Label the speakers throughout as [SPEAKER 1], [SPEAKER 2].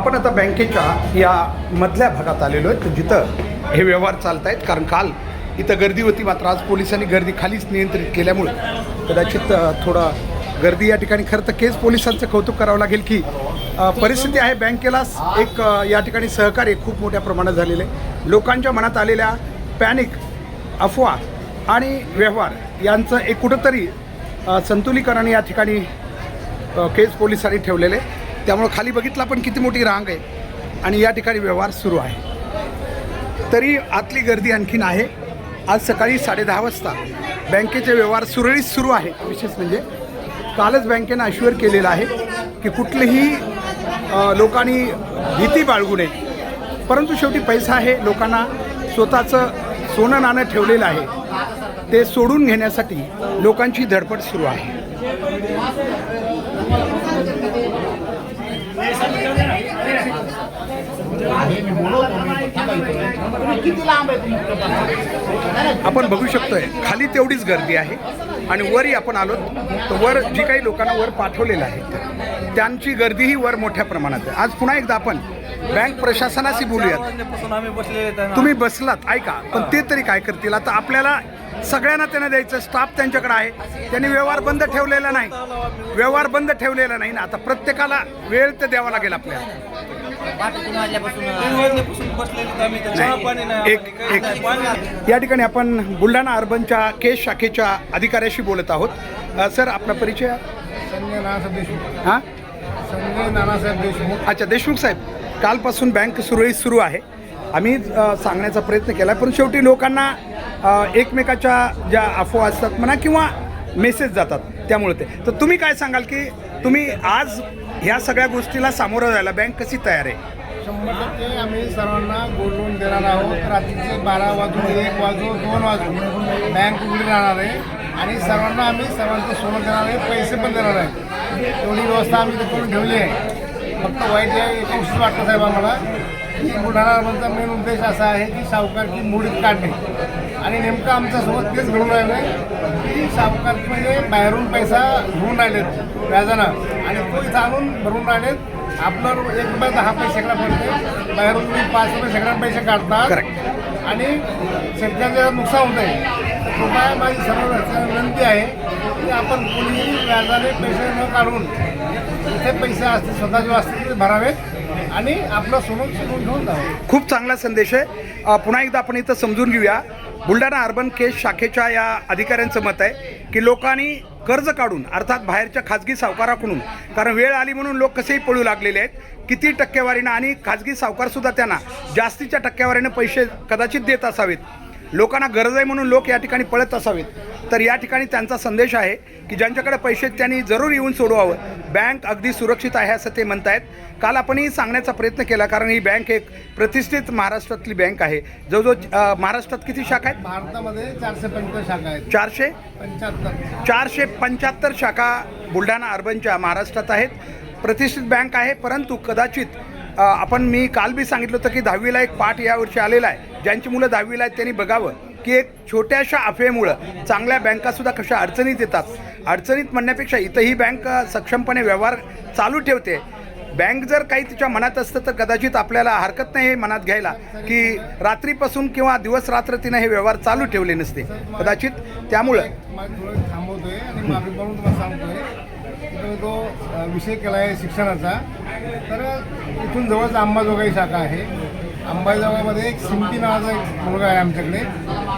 [SPEAKER 1] आपण आता बँकेच्या या मधल्या भागात आलेलो आहे. जिथं हे व्यवहार चालत आहेत कारण काल इथं गर्दी होती मात्र आज पोलिसांनी गर्दी खालीच नियंत्रित केल्यामुळे कदाचित थोडं गर्दी या ठिकाणी खरं तर केस पोलिसांचं कौतुक करावं लागेल की परिस्थिती आहे बँकेला. एक या ठिकाणी सहकार्य खूप मोठ्या प्रमाणात झालेलं आहे. लोकांच्या मनात आलेल्या पॅनिक अफवा आणि व्यवहार यांचं एक कुठंतरी संतुलीकरण या ठिकाणी केस केज पोलिसांनी ठेवलेले त्यामुळं खाली बघितला पण किती मोठी रांग आहे. आणि या ठिकाणी व्यवहार सुरू आहे. तरी आतली गर्दी आणखीन आहे. आज सकाळी साडेदहा वाजता बँकेचे व्यवहार सुरळीत सुरू आहेत विशेष म्हणजे कालच बँकेनं अश्युअर केलेलं आहे की कुठलीही लोकांनी भीती बाळगू नये. परंतु शेवटी पैसा आहे. लोकांना स्वतःचं सोनं नाणं ठेवलेलं आहे. ते सोडून घेण्यासाठी लोकांची धडपड सुरू आहे. आपण बघू शकतोय खाली तेवढीच गर्दी आहे आणि वरही आपण आलो तर वर जी काही लोकांना वर पाठवलेलं आहे त्यांची गर्दीही वर मोठ्या प्रमाणात आहे. आज पुन्हा एकदा आपण बँक प्रशासनाशी बोलूयात. तुम्ही बसलात ऐका पण ते तरी काय करतील? आता आपल्याला सगळ्यांना त्यांना द्यायचं स्टाफ त्यांच्याकडे आहे त्यांनी व्यवहार बंद ठेवलेला नाही. व्यवहार बंद ठेवलेला नाही ना आता प्रत्येकाला वेळ तर द्यावा लागेल आपल्याला.
[SPEAKER 2] नाही
[SPEAKER 1] एक. या ठिकाणी आपण बुलढाणा अर्बनच्या केस शाखेच्या अधिकाऱ्याशी बोलत आहोत. अ, सर आपला परिचय?
[SPEAKER 3] संजय नानासाहेब देशमुख.
[SPEAKER 1] हां?
[SPEAKER 3] संजय नानासाहेब देशमुख.
[SPEAKER 1] अच्छा देशमुख साहेब कालपासून बँक सुरळीत सुरू आहे. आम्ही अ, सांगण्याचा प्रयत्न केला पण शेवटी लोकांना अ, एकमेकाच्या ज्या अफवा असतात म्हणा किंवा मेसेज जातात त्यामुळे ते. तर तुम्ही काय सांगाल की तुम्ही आज ह्या सगळ्या गोष्टीला सामोरं जायला बँक कशी तयार आहे?
[SPEAKER 3] शंभर टक्के आम्ही सर्वांना गोल्ड लोन देणार आहोत. रात्रीचे बारा वाजून एक वाजून दोन वाजून बँक उघडी राहणार आहे. आणि सर्वांना आम्ही सर्वांचं सोनं देणार आहे पैसे पण देणार आहे. एवढी व्यवस्था आम्ही इथे करून ठेवली आहे. फक्त वाईट आहे एक गोष्ट वाटतं साहेब आम्हाला. की बुलढाणा मेन उद्देश असा आहे की सावकारची मुडीत काढणे. आणि नेमकं आमच्यासोबत तेच घडून राहिलं आहे की सावकारकी म्हणजे बाहेरून पैसा घेऊन राहिलेत व्याजानं. आणि तो इथं आणून भरून राहिलेत. आपलं एक रुपये दहा पैसे शेकडा पडते बाहेरून तुम्ही पाच रुपये शेकडा पैसे काढतात. आणि शेतकऱ्याचं नुकसान होत आहे कृपया माझी सर्व विनंती आहे की आपण कोणीही व्याजाने पैसे न काढून इथे पैसे असतील स्वतःचे असतील ते भरावेत. आणि आपलं सोनं समोर घेऊन जावं
[SPEAKER 1] खूप चांगला संदेश आहे. पुन्हा एकदा आपण इथं समजून घेऊया. बुलढाणा अर्बन केस शाखेच्या या अधिकाऱ्यांचं मत आहे की लोकांनी कर्ज काढून अर्थात बाहेरच्या खाजगी सावकाराकडून कारण वेळ आली म्हणून लोक कसेही पळू लागलेले आहेत किती टक्केवारीनं आणि खाजगी सावकारसुद्धा त्यांना जास्तीच्या टक्केवारीनं पैसे कदाचित देत असावेत. लोकांना गरज आहे म्हणून लोक या ठिकाणी पळत असावेत. तर या ठिकाणी त्यांचा संदेश आहे की ज्यांच्याकडे पैसे आहेत त्यांनी जरूर येऊन सोडवावं. बँक अगदी सुरक्षित आहे असं ते म्हणतायत. काल आपणही सांगण्याचा प्रयत्न केला कारण ही बँक एक प्रतिष्ठित महाराष्ट्रातली बँक आहे. जवळजवळ महाराष्ट्रात किती शाखा आहेत?
[SPEAKER 3] भारतामध्ये चारशे पंचवीस शाखा आहेत.
[SPEAKER 1] चारशे?
[SPEAKER 3] पंच्याहत्तर.
[SPEAKER 1] चारशे पंच्याहत्तर शाखा बुलढाणा अर्बनच्या महाराष्ट्रात आहेत. प्रतिष्ठित बँक आहे परंतु कदाचित आपण मी काल बी सांगितलं होतं की दहावीला एक पाठ यावर्षी आलेला आहे. ज्यांची मुलं दहावीला आहेत त्यांनी बघावं की एक छोट्याशा अफवेमुळं चांगल्या बँकासुद्धा कशा अडचणीत येतात. अडचणीत म्हणण्यापेक्षा इथंही बँक सक्षमपणे व्यवहार चालू ठेवते. बँक जर काही तिच्या मनात असतं तर कदाचित आपल्याला हरकत नाही हे मनात घ्यायला की रात्रीपासून किंवा दिवस रात्र तिनं हे व्यवहार चालू ठेवले नसते. कदाचित त्यामुळं
[SPEAKER 3] तो विषय केला आहे शिक्षणाचा. तर इथून जवळच अंबाजोगाई शाखा आहे. अंबाजोगाईमध्ये एक सिमटी नावाचा एक मुलगा आहे आमच्याकडे.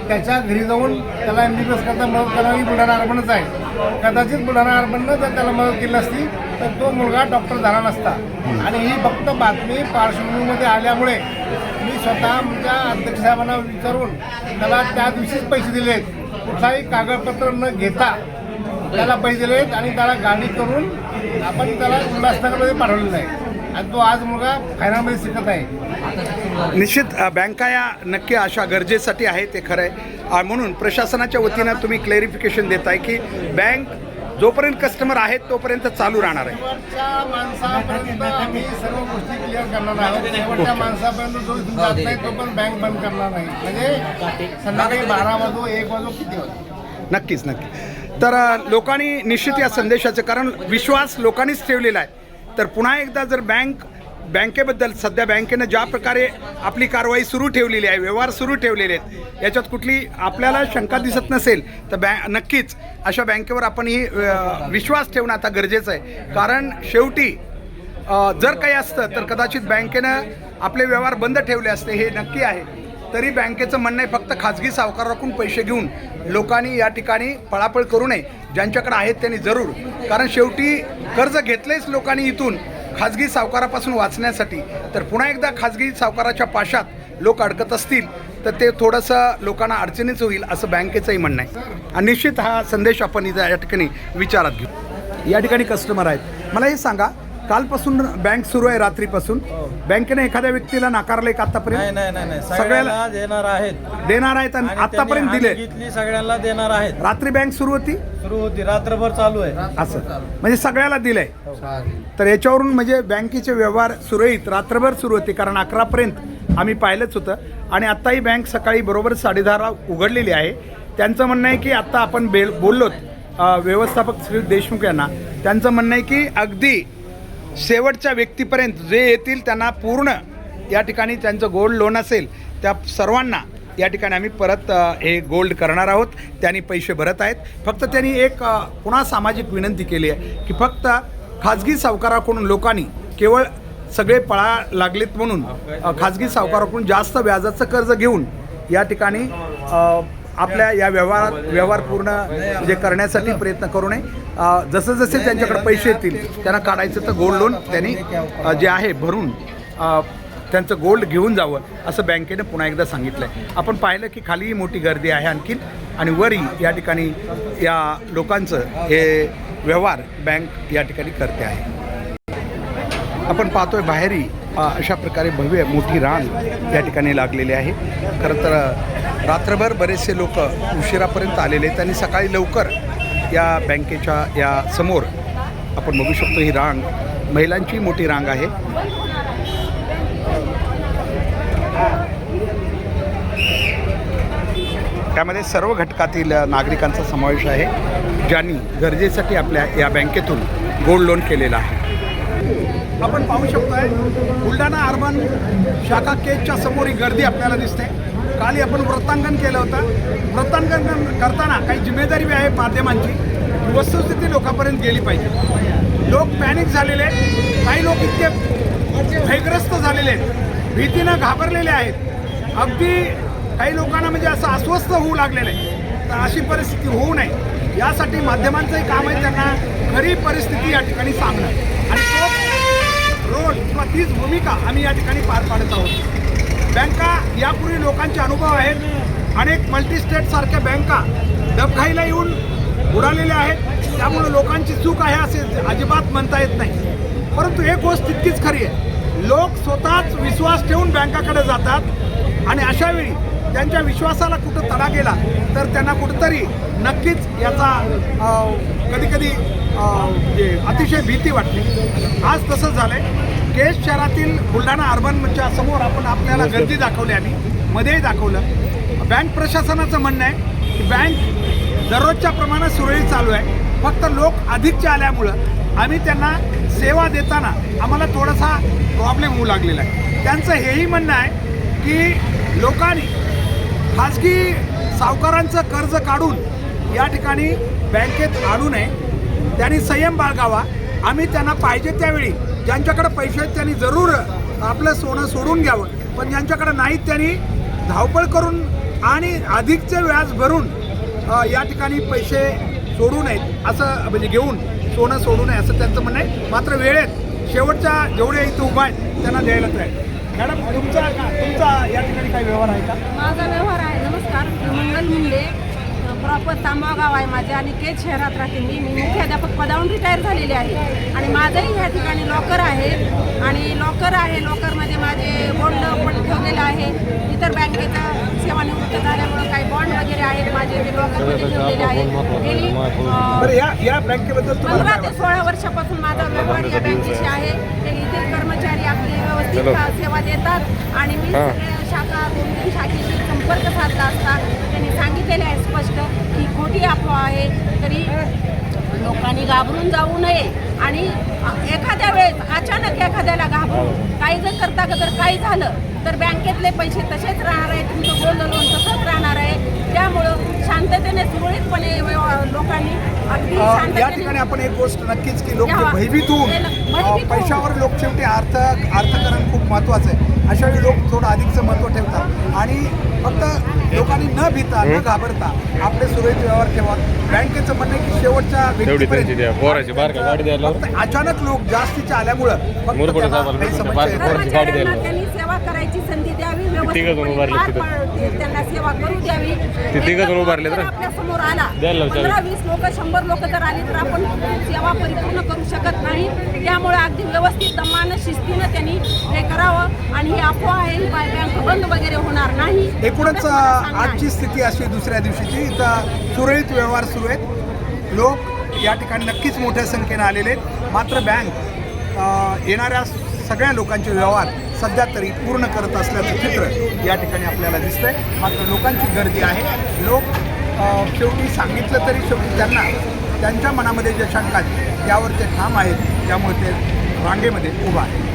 [SPEAKER 3] त्याच्या घरी जाऊन त्याला एम बी बी एस करता मदत करणारी बुलढाणा अर्बनच आहे. कदाचित बुलढाणा अर्बननं जर त्याला मदत केली असती तर तो मुलगा डॉक्टर झाला नसता. आणि ही फक्त बातमी पार्श्वभूमीमध्ये आल्यामुळे मी स्वतः आमच्या अध्यक्ष साहेबांना विचारून त्याला त्या दिवशीच पैसे दिलेत. कुठलाही कागदपत्र न घेता त्याला पैसे दिलेत आणि त्याला गाडी करून आपण त्याला उल्हासनगरमध्ये पाठवलेलं आहे. आणि तो आज मुलगा फायनामध्ये शिकत आहे.
[SPEAKER 1] निश्चित बँका या नक्की अशा गरजेसाठी आहे ते खरं आहे. म्हणून प्रशासनाच्या वतीनं तुम्ही क्लॅरिफिकेशन देताय की बँक जोपर्यंत कस्टमर आहेत तोपर्यंत चालू राहणार आहे.
[SPEAKER 3] माणसापर्यंत आम्ही सर्व गोष्टी क्लिअर करणार आहोत. शेवटच्या माणसापर्यंत जो जात नाही तो पण बँक बंद करणार नाही. म्हणजे संध्याकाळी बारा वाजो एक वाजो किती वाजो?
[SPEAKER 1] नक्कीच नक्की तर लोकांनी निश्चित या संदेशाचं कारण विश्वास लोकांनीच ठेवलेला आहे. तर पुन्हा एकदा जर बँक बँकेबद्दल सध्या बँकेनं ज्या प्रकारे आपली कारवाई सुरू ठेवलेली आहे व्यवहार सुरू ठेवलेले आहेत याच्यात कुठली आपल्याला शंका दिसत नसेल तर बॅ नक्कीच अशा बँकेवर आपण ही विश्वास ठेवणं आता गरजेचं आहे. कारण शेवटी जर काही असतं तर कदाचित बँकेनं आपले व्यवहार बंद ठेवले असते हे नक्की आहे. तरी बँकेचं म्हणणं आहे फक्त खाजगी सावकाराकडून पैसे घेऊन लोकांनी या ठिकाणी पळापळ करू नये. ज्यांच्याकडे आहेत त्यांनी जरूर. कारण शेवटी कर्ज घेतलेच लोकांनी इथून खाजगी सावकारापासून वाचण्यासाठी. तर पुन्हा एकदा खाजगी सावकाराच्या पाशात लोक अडकत असतील तर ते थोडंसं लोकांना अडचणीच होईल असं बँकेचंही म्हणणं आहे. आणि निश्चित हा संदेश आपण इथं या ठिकाणी विचारात घेऊ. या ठिकाणी कस्टमर आहेत. मला हे सांगा कालपासून बँक सुरू आहे रात्रीपासून. बँकेने एखाद्या व्यक्तीला नाकारलं का आतापर्यंत?
[SPEAKER 2] नाही नाही नाही
[SPEAKER 1] सगळ्याला-
[SPEAKER 2] देणार आहेत.
[SPEAKER 1] देणार आहेत आणि आतापर्यंत दिले
[SPEAKER 2] घेतली सगळ्यांना देणार आहेत.
[SPEAKER 1] रात्री बँक सुरू होती?
[SPEAKER 2] सुरू होती. रात्रभर चालू आहे.
[SPEAKER 1] असं म्हणजे सगळ्याला दिलंय. तर याच्यावरून म्हणजे बँकेचे व्यवहार सुरळीत रात्रभर सुरू होते. कारण अकरापर्यंत आम्ही पाहिलंच होतं. आणि आत्ताही बँक सकाळी बरोबर साडेदहाला उघडलेली आहे. त्यांचं म्हणणं आहे की आत्ता आपण बेल बोललोत व्यवस्थापक श्री देशमुख यांना. त्यांचं म्हणणं आहे की अगदी शेवटच्या व्यक्तीपर्यंत जे येतील त्यांना पूर्ण या ठिकाणी त्यांचं गोल्ड लोन असेल त्या सर्वांना या ठिकाणी आम्ही परत हे गोल्ड करणार आहोत. त्यांनी पैसे भरत आहेत. फक्त त्यांनी एक पुन्हा सामाजिक विनंती केली आहे की फक्त खाजगी सावकाराकडून लोकांनी केवळ सगळे पळा लागलेत म्हणून खाजगी सावकाराकडून जास्त व्याजाचं कर्ज घेऊन या ठिकाणी आपल्या या व्यवहारात व्यवहार पूर्ण म्हणजे करण्यासाठी प्रयत्न करू नये. जसं जसे त्यांच्याकडे पैसे येतील त्यांना काढायचं तर गोल्ड लोन त्यांनी जे आहे भरून त्यांचं गोल्ड घेऊन जावं असं बँकेनं पुन्हा एकदा सांगितलं आहे आपण पाहिलं की खालीही मोठी गर्दी आहे आणखीन आणि वरी या ठिकाणी या लोकांचं हे व्यवहार बँक या ठिकाणी करते आहे. आपण पाहतोय बाहेरही अशा प्रकारे भव्य मोठी रांग या ठिकाणी लागलेली आहे. खरं तर रात्रभर बरेचसे लोक उशिरापर्यंत आलेले आहेत आणि सकाळी लवकर या बँकेच्या या समोर आपण बघू शकतो ही रांग. महिलांची मोठी रांग आहे. त्यामध्ये सर्व घटकातील नागरिकांचा समावेश आहे ज्यांनी गरजेसाठी आपल्या या बँकेतून गोल्ड लोन केलेलं आहे. आपण पाहू शकतोय बुलढाणा अर्बन शाखा केजच्या समोर ही गर्दी आपल्याला दिसते. काल आपण वृत्तांकन केलं होतं. वृत्तांकन करताना काही जिम्मेदारी बी आहे माध्यमांची. वस्तुस्थिती लोकांपर्यंत गेली पाहिजे. लोक पॅनिक झालेले आहेत. काही लोक इतके भयग्रस्त झालेले आहेत. भीतीनं घाबरलेले आहेत. अगदी काही लोकांना म्हणजे असं अस्वस्थ होऊ लागलेलं आहे. तर अशी परिस्थिती होऊ नये. यासाठी माध्यमांचंही काम आहे. त्यांना खरी परिस्थिती या ठिकाणी सांगणं. आणि तो रोल किंवा तीच भूमिका आम्ही या ठिकाणी पार पाडत आहोत. बँका यापूर्वी लोकांचे अनुभव आहेत. अनेक मल्टीस्टेट सारख्या बँका डबघाईला येऊन बुडालेल्या आहेत. त्यामुळे लोकांची चूक आहे असे अजिबात म्हणता येत नाही. परंतु एक गोष्ट तितकीच खरी आहे. लोक स्वतःच विश्वास ठेवून बँकाकडे जातात आणि अशा वेळी त्यांच्या विश्वासाला कुठं तडा गेला तर त्यांना कुठंतरी नक्कीच याचा कधी कधी म्हणजे अतिशय भीती वाटते. आज तसंच आहे केस शहरातील बुलढाणा अर्बनच्या समोर आपण आपल्याला गर्दी दाखवली आम्ही. मध्येही दाखवलं. बँक प्रशासनाचं म्हणणं आहे की बँक दररोजच्या प्रमाणात सुरळीत चालू आहे. फक्त लोक अधिकचे आल्यामुळं आम्ही त्यांना सेवा देताना आम्हाला थोडासा प्रॉब्लेम होऊ लागलेला आहे. त्यांचं हेही म्हणणं आहे की लोकांनी खाजगी सावकारांचं कर्ज काढून या ठिकाणी बँकेत आणू नये. त्यांनी संयम बाळगावा. आम्ही त्यांना पाहिजे त्यावेळी ज्यांच्याकडे पैसे आहेत त्यांनी जरूर आपलं सोनं सोडून घ्यावं. पण ज्यांच्याकडे नाहीत त्यांनी धावपळ करून आणि अधिकचे व्याज भरून या ठिकाणी पैसे सोडू नयेत असं म्हणजे घेऊन सोनं सोडू नये असं त्यांचं म्हणणं आहे. मात्र वेळेत शेवटच्या जेवढे इथं उभा आहेत त्यांना द्यायलाच आहे मॅडम तुमचा तुमचा या ठिकाणी काही व्यवहार आहे का?
[SPEAKER 4] माझा व्यवहार आहे. नमस्कार. मंगल मुंडे. प्रॉपर तांबा गाव आहे माझे आणि केज शहरात राहते मी. मी मुख्याध्यापक पदावरून रिटायर झालेले आहे. आणि माझंही ह्या ठिकाणी लॉकर आहे. आणि लॉकर आहे. लॉकरमध्ये माझे बॉन्ड पण ठेवलेलं आहे. इतर बँकेचं सेवानिवृत्त झाल्यामुळं काही बॉन्ड वगैरे आहेत. माझे ते लॉकरमध्ये ठेवलेले आहेत गेली
[SPEAKER 1] या या
[SPEAKER 4] पंधरा ते? सोळा वर्षापासून माझा व्यवहार या बँकेशी आहे. ते इथे कर्मचारी आपली व्यवस्थित सेवा देतात? आणि मी सगळ्या शाखा दोन तीन शाखेशी संपर्क साधला असता त्यांनी सांगितलेले आहे स्पष्ट की खोटी अफवा आहे तरी लोकांनी घाबरून जाऊ नये. आणि एखाद्या वेळेस अचानक एखाद्याला घाबरून काही जर करता जर काही झालं तर बँकेतले पैसे तसेच राहणार आहे तुमचं गोल्ड लोन तसंच राहणार आहे. त्यामुळं शांततेने सुरळीतपणे लोकांनी अगदी
[SPEAKER 1] या ठिकाणी आपण एक गोष्ट नक्कीच की लोक भयभीत होऊन. पैशावर लोक शेवटी अर्थ अर्थकरण खूप महत्त्वाचं आहे. अशा वेळी लोक थोडं अधिकचं महत्त्व ठेवतात. आणि फक्त लोकांनी न भीता न घाबरता आपले सुरळीत व्यवहार ठेवा. बँकेचं म्हणणं आहे की शेवटच्या. व्यक्तीपर्यंत अचानक लोक जास्तीच्या आल्यामुळं फक्त
[SPEAKER 5] मुरबाड
[SPEAKER 1] त्यांना
[SPEAKER 5] साहेबाला
[SPEAKER 1] काही
[SPEAKER 5] भेटून
[SPEAKER 1] समस्या
[SPEAKER 5] बारका
[SPEAKER 1] येतात.
[SPEAKER 4] करायची संधी द्यावी त्यांना सेवा करू द्यावी.
[SPEAKER 5] ते तिघं जण उभारले तर?
[SPEAKER 4] आपल्यासमोर आला पंधरा वीस लोक शंभर लोक जर आली तर आपण सेवा परिपूर्ण करू शकत नाही. त्यामुळे अगदी व्यवस्थित दमानं शिस्तीनं त्यांनी हे करावं आणि ही अफवा आहे ही बाय बँक बंद वगैरे होणार नाही.
[SPEAKER 1] एकूणच. आजची स्थिती अशी आहे दुसऱ्या दिवशीची. इथं सुरळीत व्यवहार सुरू आहेत. लोक या ठिकाणी नक्कीच मोठ्या संख्येनं आलेले आहेत. मात्र बँक येणाऱ्या सगळ्या लोकांचे व्यवहार सध्या तरी पूर्ण करत असल्याचं चित्र या ठिकाणी आपल्याला दिसतंय. मात्र लोकांची गर्दी आहे. लोक शेवटी सांगितलं तरी शेवटी त्यांना त्यांच्या मनामध्ये ज्या शंका आहेत त्यावर ते ठाम आहेत त्यामुळे ते रांगेमध्ये उभा आहे